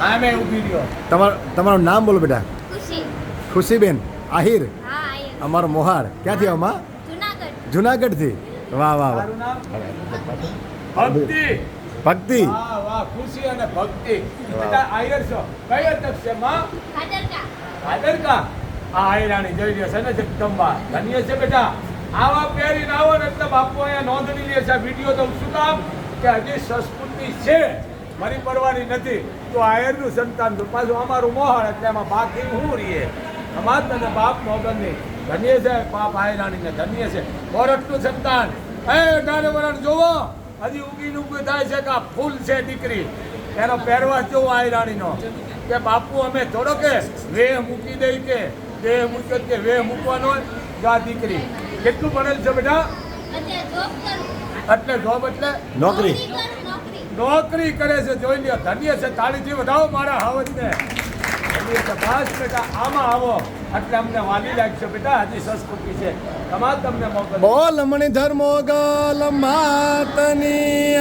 હા મેં ઊભી રહ્યો. તમારું તમારું નામ બોલો બેટા. ખુશી. ખુશીબેન. આહિર. અમારો મોહાર. ક્યાંથી અમા જુનાગઢ. જુનાગઢથી? વાહ વાહ વાહ. ભક્તિ. ભક્તિ. વાહ વાહ ખુશી અને ભક્તિ. બેટા આયર છો. કઈ અટક છે માં? ભાદરકા. આ આયરાણી જોઈ રહ્યો છે ને જગદંબા ધન્ય છે બેટા. આવા પહેરીને આવો ને એટલે બાપુ અહીંયા નોંધણી લે છે. વીડિયો તો શું કામ? કે હજી સંસ્કૃતિ છે. મારી પરવાની નથી. તો આયરનું સંતાન તો પાછું અમારું મોહળ એટલે એમાં બાકી હું રહીએ? અમાર તને બાપ મોગનની ધન્ય છે બાપ આયરાણીને ધન્ય છે. મોરઠનું સંતાન. એ અઢારે વરણ જોવો. હજી ઉગીને ઉગી થાય છે કે આ ફૂલ છે દીકરી. એનો પહેરવાશ જોવો આયરાણીનો. કે બાપુ અમે થોડો કે વેહ મૂકી દઈ કે દેહ મૂકે કે વેહ મૂકવાનો હોય? જો આ દીકરી કેટલું ભણેલ છે બેટા? અત્યારે જોબ કરું. એટલે જોબ એટલે? નોકરી કરું. નોકરી કરે છે, જોઈ લ્યો, ધન્ય છે, તાળીથી વધાવો મારા હાવજને. બસ બેટા, આમાં આવો. એટલે અમને વાલી લાગશે બેટા, હજી સંસ્કૃતિ છે. તમાર તમને મોકલ બોલ મણિધર મોગલ માતની.